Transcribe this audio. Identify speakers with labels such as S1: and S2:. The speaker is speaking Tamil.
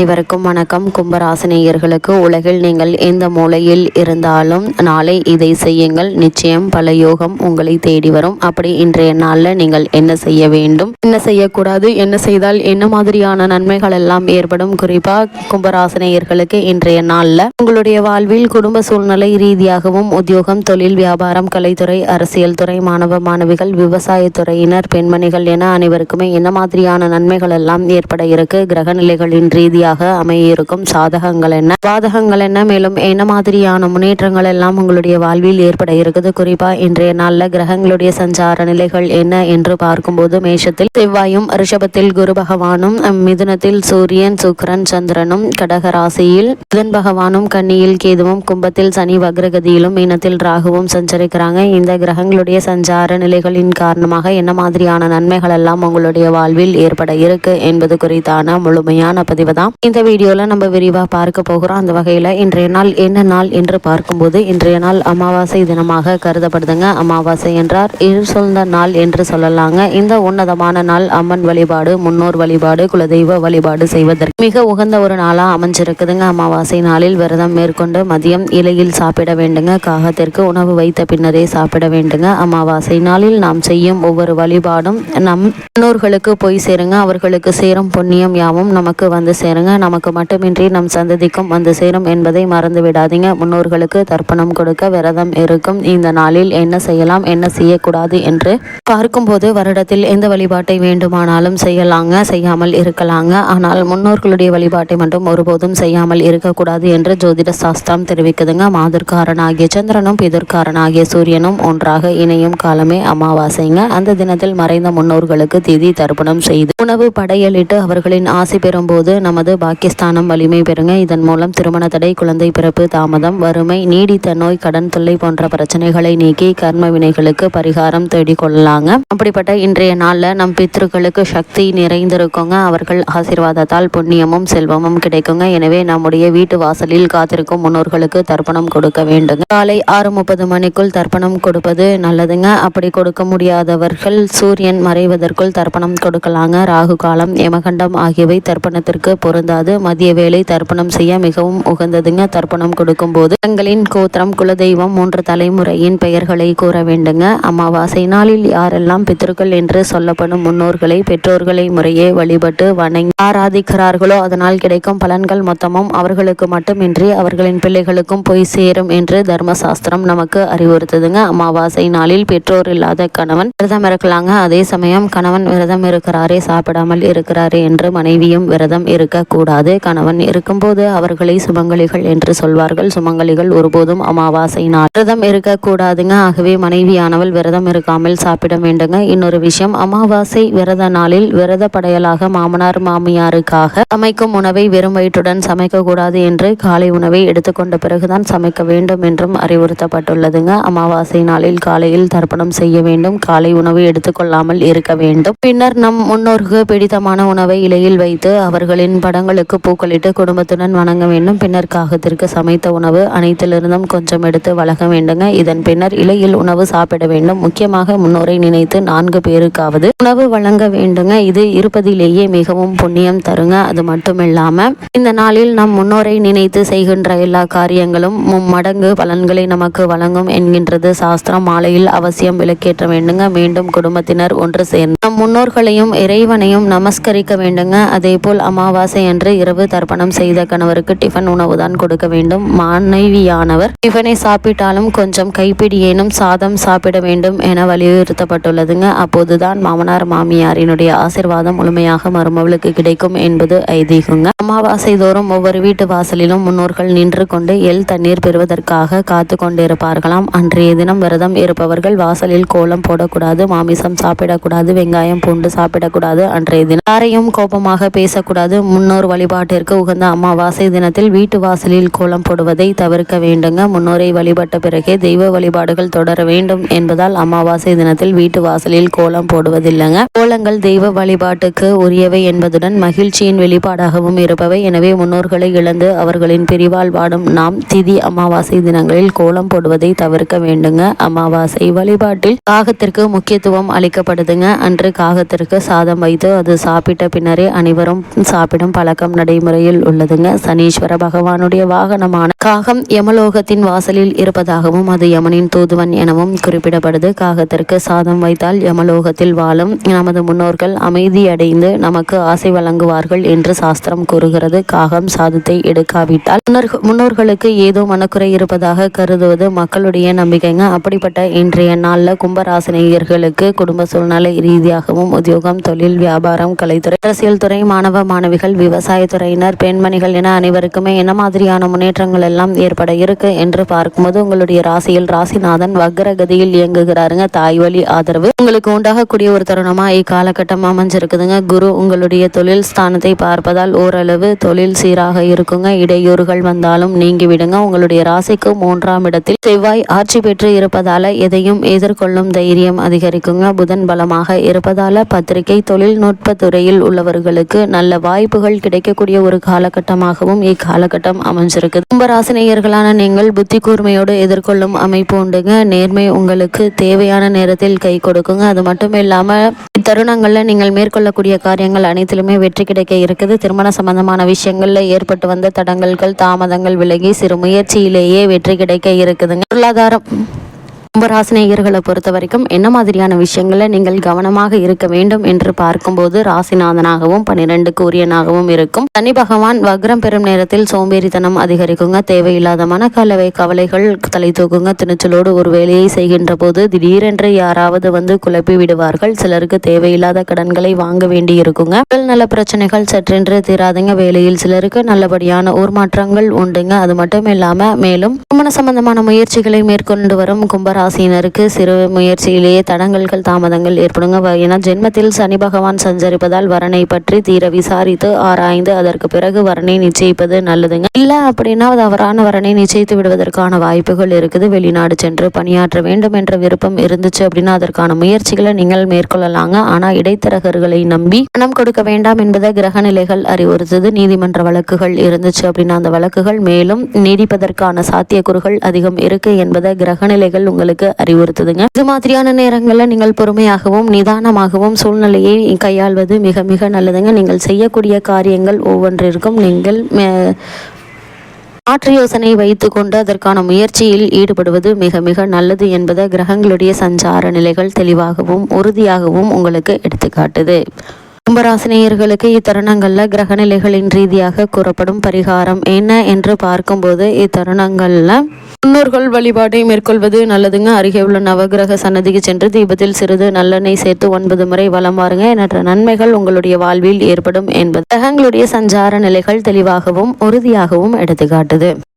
S1: அனைவருக்கும் வணக்கம். கும்பராசினியர்களுக்கு உலகில் நீங்கள் எந்த மூலையில் இருந்தாலும் நாளை இதை செய்யுங்கள். நிச்சயம் பல யோகம் உங்களை தேடி வரும். அப்படி இன்றைய நாளில் நீங்கள் என்ன செய்ய வேண்டும்? என்ன செய்யக்கூடாது? என்ன செய்தால் என்ன மாதிரியான நன்மைகள் எல்லாம் ஏற்படும்? குறிப்பா கும்பராசினியர்களுக்கு இன்றைய நாளில் உங்களுடைய வாழ்வில் குடும்ப சூழ்நிலை ரீதியாகவும் உத்தியோகம் தொழில் வியாபாரம் கலைத்துறை அரசியல் துறை மாணவ மாணவிகள் விவசாயத்துறையினர் பெண்மணிகள் என அனைவருக்குமே என்ன மாதிரியான நன்மைகள் எல்லாம் ஏற்பட இருக்கு? கிரக நிலைகளின் ரீதியாக அமையிருக்கும் சாதகங்கள் என்ன? பாதகங்கள் என்ன? மேலும் என்ன மாதிரியான முன்னேற்றங்கள் எல்லாம் உங்களுடைய வாழ்வில் ஏற்பட இருக்குது? குறிப்பா இன்றைய நாள்ல கிரகங்களுடைய சஞ்சார நிலைகள் என்ன என்று பார்க்கும்போது மேஷத்தில் செவ்வாயும் ரிஷபத்தில் குரு பகவானும் மிதுனத்தில் சூரியன் சுக்கிரன் சந்திரனும் கடக ராசியில் புதன் பகவானும் கன்னியில் கேதுவும் கும்பத்தில் சனி வக்ரகதியிலும் மீனத்தில் ராகுவும் சஞ்சரிக்கிறாங்க. இந்த கிரகங்களுடைய சஞ்சார நிலைகளின் காரணமாக என்ன மாதிரியான நன்மைகள் எல்லாம் உங்களுடைய வாழ்வில் ஏற்பட இருக்கு என்பது குறித்தான முழுமையான பதிவு தான். இந்த வீடியோவில் நம்ம விரிவாக பார்க்க போகிறோம். அந்த வகையில் இன்றைய நாள் என்ன நாள் என்று பார்க்கும்போது இன்றைய நாள் அமாவாசை தினமாக கருதப்படுதுங்க. அமாவாசை என்றார் இருள் நாள் என்று சொல்லலாங்க. இந்த உன்னதமான நாள் அம்மன் வழிபாடு முன்னோர் வழிபாடு குலதெய்வ வழிபாடு செய்வதற்கு மிக உகந்த ஒரு நாளாக அமைஞ்சிருக்குதுங்க. அமாவாசை நாளில் விரதம் மேற்கொண்டு மதியம் இலையில் சாப்பிட வேண்டுங்க. காகத்திற்கு உணவு வைத்த பின்னரே சாப்பிட வேண்டுங்க. அமாவாசை நாளில் நாம் செய்யும் ஒவ்வொரு வழிபாடும் நம் முன்னோர்களுக்கு போய் சேருங்க. அவர்களுக்கு சேரும் புண்ணியம் யாவும் நமக்கு வந்து சேருங்க. நமக்கு மட்டுமின்றி நம் சந்ததிக்கும் வந்து சேரும் என்பதை மறந்து விடாதீங்க. முன்னோர்களுக்கு தர்ப்பணம் கொடுக்க விரதம் இருக்கும். இந்த நாளில் என்ன செய்யலாம்? என்ன செய்யக்கூடாது என்று பார்க்கும்போது வருடத்தில் எந்த வழிபாட்டை வேண்டுமானாலும் செய்யலாங்க. செய்யாமல் இருக்கலாங்க. ஆனால் முன்னோர்களுடைய வழிபாட்டை மட்டும் ஒருபோதும் செய்யாமல் இருக்கக்கூடாது என்று ஜோதிட சாஸ்திரம் தெரிவிக்குதுங்க. மாதிர்காரனாகிய சந்திரனும் பிதற்காரனாகிய சூரியனும் ஒன்றாக இணையும் காலமே அமாவாசைங்க. அந்த தினத்தில் மறைந்த முன்னோர்களுக்கு திதி தர்ப்பணம் செய்து உணவு படையலிட்டு அவர்களின் ஆசை பெறும்போது நமது பாகிஸ்தானம் வலிமை பெறுங்க. இதன் மூலம் திருமண தடை குழந்தை பிறப்பு தாமதம் வறுமை நீடித்த நோய் கடன் தொல்லை போன்ற பிரச்சனைகளை நீக்கி கர்ம வினைகளுக்கு பரிகாரம் தேடிக்கொள்ளலாங்க அப்படிப்பட்ட இன்றைய நாளில் நம் பித்ருக்களுக்கு சக்தி நிறைந்திருக்குங்க. அவர்கள் ஆசீர்வாதத்தால் புண்ணியமும் செல்வமும் கிடைக்குங்க. எனவே நம்முடைய வீட்டு வாசலில் காத்திருக்கும் முன்னோர்களுக்கு தர்ப்பணம் கொடுக்க வேண்டும் காலை ஆறு முப்பது மணிக்குள் தர்ப்பணம் கொடுப்பது நல்லதுங்க. அப்படி கொடுக்க முடியாதவர்கள் சூரியன் மறைவதற்குள் தர்ப்பணம் கொடுக்கலாங்க. ராகு காலம் யமகண்டம் ஆகியவை தர்ப்பணத்திற்கு பொருந்தாது மதிய வேலை தர்ப்பணம் செய்ய மிகவும் உகந்ததுங்க. தர்ப்பணம் கொடுக்கும்போது தங்களின் கோத்திரம் குலதெய்வம் மூன்று தலைமுறையின் பெயர்களை கூற வேண்டுங்க. அமாவாசை நாளில் யாரெல்லாம் பித்ருக்கள் என்று சொல்லப்படும் முன்னோர்களை பெற்றோர்களை முறையே வழிபட்டு வணங்கி ஆராதிக்கிறார்களோ அதனால் கிடைக்கும் பலன்கள் மொத்தமும் அவர்களுக்கு மட்டுமின்றி அவர்களின் பிள்ளைகளுக்கும் போய் சேரும் என்று தர்மசாஸ்திரம் நமக்கு அறிவுறுத்துதுங்க. அமாவாசை நாளில் பெற்றோர் இல்லாத கணவன் விரதம் இருக்கலாங்க. அதே சமயம் கணவன் விரதம் இருக்கிறாரே சாப்பிடாமல் இருக்கிறாரே என்று மனைவியும் விரதம் இருக்க கூடாது கணவன் இருக்கும்போது அவர்களை சுமங்கலிகள் என்று சொல்வார்கள். சுமங்கலிகள் ஒருபோதும் அமாவாசை நாள். விரதம் இருக்கக்கூடாதுங்க. ஆகவே மனைவியானவள் விரதம் இருக்காமல் சாப்பிட வேண்டுங்க. இன்னொரு விஷயம் அமாவாசை விரத நாளில் விரத படையலாக மாமனார் மாமியாருக்காக சமைக்கும் உணவை வெறும் வயிற்றுடன் சமைக்கக்கூடாது என்று காலை உணவை எடுத்துக்கொண்ட பிறகுதான் சமைக்க வேண்டும் என்றும் அறிவுறுத்தப்பட்டுள்ளதுங்க. அமாவாசை நாளில் காலையில் தர்ப்பணம் செய்ய வேண்டும். காலை உணவு எடுத்துக்கொள்ளாமல் இருக்க வேண்டும். பின்னர் நம் முன்னோருக்கு பிடித்தமான உணவை இலையில் வைத்து அவர்களின் படங்களுக்கு பூக்களிட்டு குடும்பத்துடன் வணங்க வேண்டும். பின்னர் காகத்திற்கு சமைத்த உணவு அனைத்திலிருந்தும் கொஞ்சம் எடுத்து வழங்க வேண்டுங்க. இதன் பின்னர் இலையில் உணவு சாப்பிட வேண்டும். முக்கியமாக முன்னோரை நினைத்து நான்கு பேருக்காவது உணவு வழங்க வேண்டுங்க. இது இருப்பதிலேயே மிகவும் புண்ணியம் தருங்க. அது மட்டும் இல்லாம இந்த நாளில் நம் முன்னோரை நினைத்து செய்கின்ற எல்லா காரியங்களும் மும்மடங்கு பலன்களை நமக்கு வழங்கும் என்கின்றது. சாஸ்திரம் மாலையில் அவசியம் விளக்கேற்ற வேண்டுங்க. மீண்டும் குடும்பத்தினர் ஒன்று சேர்ந்து நம் முன்னோர்களையும் இறைவனையும் நமஸ்கரிக்க வேண்டுங்க. அதே போல் அமாவாசை அன்று இரவு தர்ப்பணம் செய்த கணவருக்கு டிஃபன் உணவுதான் கொடுக்க வேண்டும். மனைவியானவர் டிஃபனை சாப்பிட்டாலும் கொஞ்சம் கைப்பிடியேனும் சாதம் சாப்பிட வேண்டும் என வலியுறுத்தப்பட்டுள்ளதுங்க. அப்போதுதான் மாமனார் மாமியாரினுடைய ஆசிர்வாதம் முழுமையாக மருமவளுக்கு கிடைக்கும் என்பது ஐதீகங்க. அமாவாசை தோறும் ஒவ்வொரு வீட்டு வாசலிலும் முன்னோர்கள் நின்று கொண்டு எல் தண்ணீர் பெறுவதற்காக காத்து கொண்டிருப்பார்களாம். அன்றைய தினம் விரதம் இருப்பவர்கள் வாசலில் கோலம் போடக்கூடாது மாமிசம் சாப்பிடக்கூடாது வெங்காயம் பூண்டு சாப்பிடக்கூடாது அன்றைய தினம். யாரையும் கோபமாக பேசக்கூடாது முன்னோர் வழிபாட்டிற்கு உகந்த அமாவாசை தினத்தில் வீட்டு வாசலில் கோலம் போடுவதை தவிர்க்க வேண்டுங்க. முன்னோரை வழிபட்ட பிறகே தெய்வ வழிபாடுகள் தொடர வேண்டும் என்பதால் அமாவாசை தினத்தில் வீட்டு வாசலில் கோலம் போடுவதில்லைங்க. கோலங்கள் தெய்வ வழிபாட்டுக்கு உரியவை என்பதுடன் மகிழ்ச்சியின் வெளிப்பாடாகவும் இருப்பவை. எனவே முன்னோர்களை இழந்து அவர்களின் பிரிவால் வாடும் நாம் திதி அமாவாசை தினங்களில் கோலம் போடுவதை தவிர்க்க வேண்டுங்க. அமாவாசை வழிபாட்டில் காகத்திற்கு முக்கியத்துவம் அளிக்கப்படுதுங்க. அன்று காகத்திற்கு சாதம் வைத்து அது சாப்பிட்ட பின்னரே அனைவரும் சாப்பிடும் பல பழக்கம் நடைமுறையில் உள்ளதுங்க. சனீஸ்வர பகவானுடைய வாகனமான காகம் யமலோகத்தின் வாசலில் இருப்பதாகவும் அது யமனின் தூதுவன் எனவும் குறிப்பிடப்படுது. காகத்திற்கு சாதம் வைத்தால் யமலோகத்தில் வாழும் நமது முன்னோர்கள் அமைதியடைந்து நமக்கு ஆசை வழங்குவார்கள் என்று சாஸ்திரம் கூறுகிறது. காகம் சாதத்தை எடுக்காவிட்டால் முன்னோர்கள் முன்னோர்களுக்கு ஏதோ மனக்குறை இருப்பதாக கருதுவது மக்களுடைய நம்பிக்கைங்க. அப்படிப்பட்ட இன்றைய நாளில் கும்பராசினியர்களுக்கு குடும்ப சூழ்நிலை ரீதியாகவும் உத்தியோகம் தொழில் வியாபாரம் கலைத்துறை அரசியல் துறை மாணவ மாணவிகள் விவசாயத்துறையினர் பெண்மணிகள் என அனைவருக்குமே என்ன மாதிரியான முன்னேற்றங்கள் எல்லாம் ஏற்பட இருக்கு என்று பார்க்கும்போது உங்களுடைய ராசியில் ராசிநாதன் வக்ரகதியில் இயங்குகிறாருங்க. தாய் வழி ஆதரவு. உங்களுக்கு உண்டாகக்கூடிய ஒரு தருணமா இக்காலகட்டம் அமைஞ்சிருக்குதுங்க. குரு உங்களுடைய தொழில் ஸ்தானத்தை பார்ப்பதால் ஓரளவு தொழில் சீராக இருக்குங்க. இடையூறுகள் வந்தாலும் நீங்கிவிடுங்க. உங்களுடைய ராசிக்கு மூன்றாம் இடத்தில் செவ்வாய் ஆட்சி பெற்று இருப்பதால எதையும் எதிர்கொள்ளும் தைரியம் அதிகரிக்குங்க. புதன் பலமாக இருப்பதால பத்திரிகை தொழில்நுட்ப துறையில் உள்ளவர்களுக்கு நல்ல வாய்ப்புகள் கிடைக்கக்கூடிய ஒரு காலகட்டமாகவும் இக்காலகட்டம் அமைஞ்சிருக்கு கும்பராசினியர்களான நீங்கள் புத்தி கூர்மையோடு எதிர்கொள்ளும் அமைப்பு உண்டுங்க. நேர்மை உங்களுக்கு தேவையான நேரத்தில் கை கொடுக்குங்க. அது மட்டும் இல்லாமல் இத்தருணங்களில் நீங்கள் மேற்கொள்ளக்கூடிய காரியங்கள் அனைத்திலுமே வெற்றி கிடைக்க இருக்குது. திருமண சம்பந்தமான விஷயங்கள்ல ஏற்பட்டு வந்த தடங்கல்கள் தாமதங்கள் விலகி சிறு முயற்சியிலேயே வெற்றி கிடைக்க இருக்குதுங்க. பொருளாதாரம் கும்பராசினியர்களை பொறுத்த வரைக்கும் என்ன மாதிரியான விஷயங்களை நீங்கள் கவனமாக இருக்க வேண்டும் என்று பார்க்கும்போது ராசிநாதனாகவும் பன்னிரெண்டுக்கு உரியனாகவும் இருக்கும். சனி பகவான் வக்ரம் பெறும் நேரத்தில் சோம்பேறித்தனம் அதிகரிக்குங்க. தேவையில்லாத மனக்கலவை கவலைகள் தலை தூக்குங்க. துணிச்சலோடு ஒரு வேலையை செய்கின்ற போது திடீரென்று யாராவது வந்து குழப்பி விடுவார்கள். சிலருக்கு தேவையில்லாத கடன்களை வாங்க வேண்டி இருக்குங்க. உடல் நல பிரச்சனைகள் சற்றென்று தீராதுங்க. வேலையில் சிலருக்கு நல்லபடியான ஊர் மாற்றங்கள் உண்டுங்க. அது மட்டும் இல்லாம மேலும் திருமண சம்பந்தமான முயற்சிகளை மேற்கொண்டு வரும் கும்பராசி ராசியினருக்கு சிறு முயற்சியிலேயே தடங்கல்கள் தாமதங்கள் ஏற்படுங்க. ஏன்னா ஜென்மத்தில் சனி பகவான் சஞ்சரிப்பதால் வரனை பற்றி தீர விசாரித்து ஆராய்ந்து அதற்கு பிறகு வரனை நிச்சயிப்பது நல்லதுங்க. இல்ல அப்படின்னா தவறான வரனை நிச்சயித்து விடுவதற்கான வாய்ப்புகள் இருக்குது. வெளிநாடு சென்று பணியாற்ற வேண்டும் என்ற விருப்பம் இருந்துச்சு அப்படின்னா அதற்கான முயற்சிகளை நீங்கள் மேற்கொள்ளலாங்க. ஆனா இடைத்தரகர்களை நம்பி பணம் கொடுக்க வேண்டாம் என்பதை கிரக நிலைகள் அறிவுறுத்தது. நீதிமன்ற வழக்குகள் இருந்துச்சு அப்படின்னா அந்த வழக்குகள் மேலும் நீடிப்பதற்கான சாத்தியக்கூறுகள் அதிகம் இருக்கு என்பதை கிரகநிலைகள் உங்களுக்கு உங்களுக்கு அறிவுறுத்துதுங்க. இது மாதிரியான நேரங்களில் நீங்கள் பொறுமையாகவும் நிதானமாகவும் சூழ்நிலையை கையாள்வது மிக மிக நல்லதுங்க. நீங்கள் செய்யக்கூடிய காரியங்கள் ஒவ்வொன்றிற்கும் நீங்கள் மாற்று யோசனை வைத்துக்கொண்டு அதற்கான முயற்சியில் ஈடுபடுவது மிக மிக நல்லது என்பதை கிரகங்களுடைய சஞ்சார நிலைகள் தெளிவாகவும் உறுதியாகவும் உங்களுக்கு எடுத்துக்காட்டுது. கும்பராசினியர்களுக்கு இத்தருணங்களில் கிரகநிலைகளின் ரீதியாக கூறப்படும் பரிகாரம் என்ன என்று பார்க்கும்போது இத்தருணங்களில் முன்னோர்கள் வழிபாட்டை மேற்கொள்வது நல்லதுங்க. அருகே உள்ள நவகிரக சன்னதிக்கு சென்று தீபத்தில் சிறிது நல்லெண்ணெய் சேர்த்து ஒன்பது முறை வலம் வாருங்க. எண்ணற்ற நன்மைகள் உங்களுடைய வாழ்வில் ஏற்படும் என்பது. கிரகங்களுடைய சஞ்சார நிலைகள் தெளிவாகவும் உறுதியாகவும் எடுத்துக்காட்டுது.